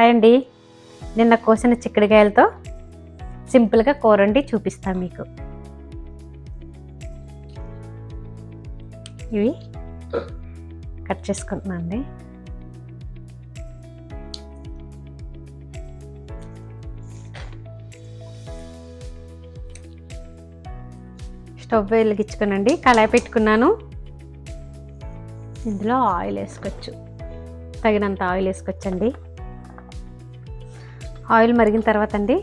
Hi అండి. నిన్న కోసిన చిక్కుడుకాయలతో సింపుల్గా కూర వండి చూపిస్తాను మీకు. ఇవి కట్ చేసుకుంటున్నాను అండి. స్టవ్ వెలిగించుకునండి. కళాయి పెట్టుకున్నాను. ఇందులో ఆయిల్ వేసుకోవచ్చు. తగినంత ఆయిల్ వేసుకోవచ్చండి. ఆయిల్ మరిగిన తర్వాత అండి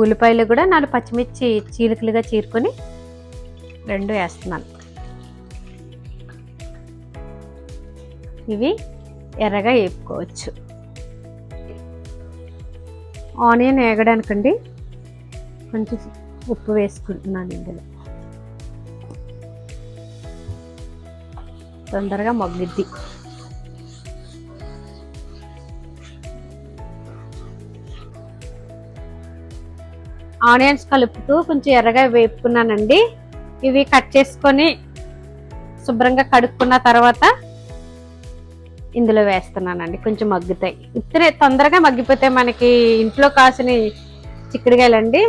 ఉల్లిపాయలు కూడా నాలుగు పచ్చిమిర్చి చీలికలుగా చీరుకొని రెండు వేస్తున్నాను. ఇవి ఎర్రగా వేపుకోవచ్చు. ఆనియన్ వేగడానికండి కొంచెం ఉప్పు వేసుకుంటున్నాను ఇందులో. తొందరగా మగ్గిద్ది. ఆనియన్స్ కలుపుతూ కొంచెం ఎర్రగా వేపుకున్నానండి. ఇవి కట్ చేసుకొని శుభ్రంగా కడుక్కున్న తర్వాత ఇందులో వేస్తున్నానండి. కొంచెం మగ్గుతాయి. ఇతనే తొందరగా మగ్గిపోతాయి మనకి ఇంట్లో కాసిన చిక్కుడుకాయలండి.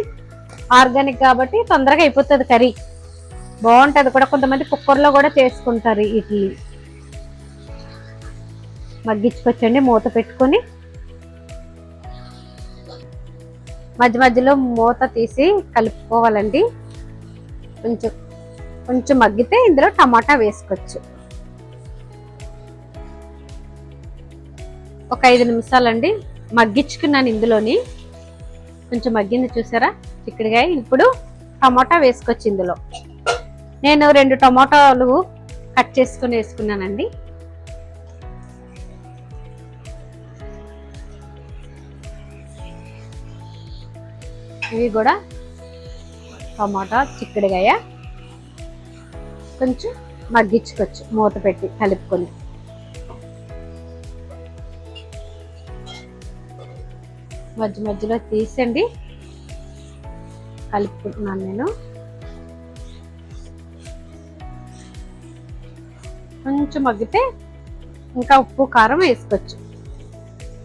ఆర్గానిక్ కాబట్టి తొందరగా అయిపోతుంది కర్రీ. బాగుంటుంది కూడా. కొంతమంది కుక్కర్లో కూడా చేసుకుంటారు ఇడ్లీ. మగ్గించుకొచ్చండి. మూత పెట్టుకొని మధ్య మధ్యలో మూత తీసి కలుపుకోవాలండి. కొంచెం కొంచెం మగ్గితే ఇందులో టమాటా వేసుకోవచ్చు. ఒక ఐదు నిమిషాలండి. మగ్గించుకున్నాను ఇందులోని. కొంచెం మగ్గింది చూసారా? చిక్కుడుకాయ. ఇప్పుడు టమాటా వేసుకోవచ్చు ఇందులో. నేను రెండు టమాటాలు కట్ చేసుకుని వేసుకున్నానండి. ఇవి కూడా టమాటా చిక్కుడుకాయ కొంచెం మగ్గించుకోవచ్చు మూత పెట్టి కలుపుకొని. మధ్య మధ్యలో తీసండి కలుపుకుంటున్నాను నేను. కొంచెం మగ్గితే ఇంకా ఉప్పు కారం వేసుకోవచ్చు.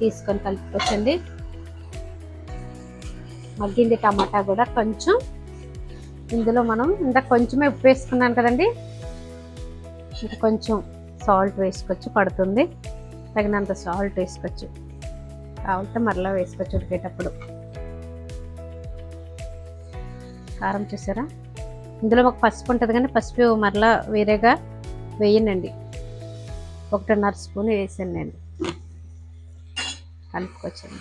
తీసుకొని కలుపుకోవచ్చండి. మగ్గింది టమాటా కూడా కొంచెం. ఇందులో మనం ఇంకా కొంచెమే ఉప్పు వేసుకున్నాను కదండి. ఇంకా కొంచెం సాల్ట్ వేసుకోవచ్చు పడుతుంది. తగినంత సాల్ట్ వేసుకోవచ్చు. కావాలంటే మరలా వేసుకోవచ్చు ఉడికేటప్పుడు. కారం చూసారా? ఇందులో ఒక పసుపు ఉంటుంది కానీ పసుపు మరలా వేరేగా వేయనండి. ఒకటిన్నర స్పూన్ వేసాను నేను. కలుపుకొచ్చండి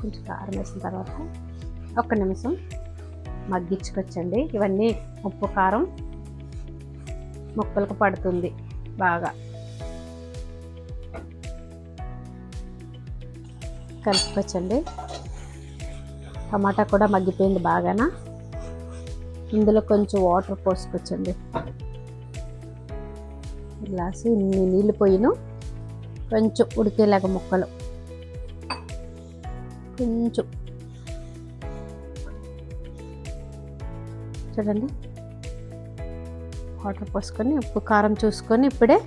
కొంచెం కారం వేసిన తర్వాత ఒక్క నిమిషం మగ్గించుకొచ్చండి. ఇవన్నీ ఉప్పు కారం ముక్కలకు పడుతుంది బాగా. కలుపుకొచ్చండి. టమాటా కూడా మగ్గిపోయింది బాగానా? ఇందులో కొంచెం వాటర్ పోసుకొచ్చండి. గ్లాసు ఇన్ని నీళ్ళు పోయిను కొంచెం ఉడికేలాగా ముక్కలు కొంచెం చూడండి. వాటర్ పోసుకొని ఉప్పు కారం చూసుకొని ఇప్పుడే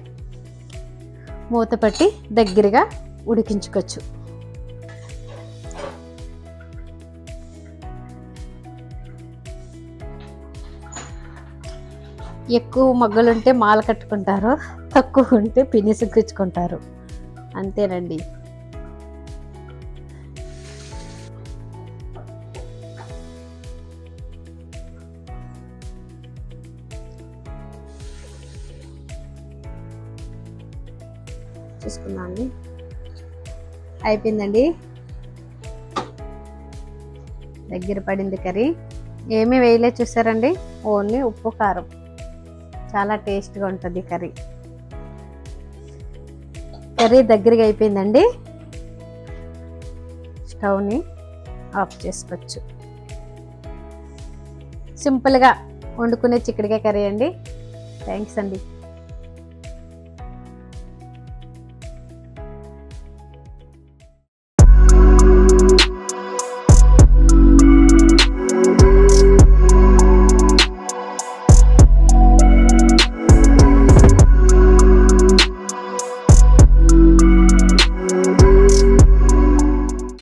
మూత పెట్టి దగ్గరగా ఉడికించుకోవచ్చు. ఎక్కువ మగ్గలుంటే మాల కట్టుకుంటారు తక్కువ ఉంటే పినిసుక్కించుకుంటారు అంతేనండి. చూసుకున్నాం అండి అయిపోయిందండి. దగ్గర పడింది కర్రీ. ఏమీ వేయలే చూసారండి? ఓన్లీ ఉప్పు కారం. చాలా టేస్ట్గా ఉంటుంది కర్రీ. కర్రీ దగ్గరగా అయిపోయిందండి. స్టవ్ని ఆఫ్ చేసుకోవచ్చు. సింపుల్గా వండుకునే చిక్కడికాయ కర్రీ అండి. థ్యాంక్స్ అండి.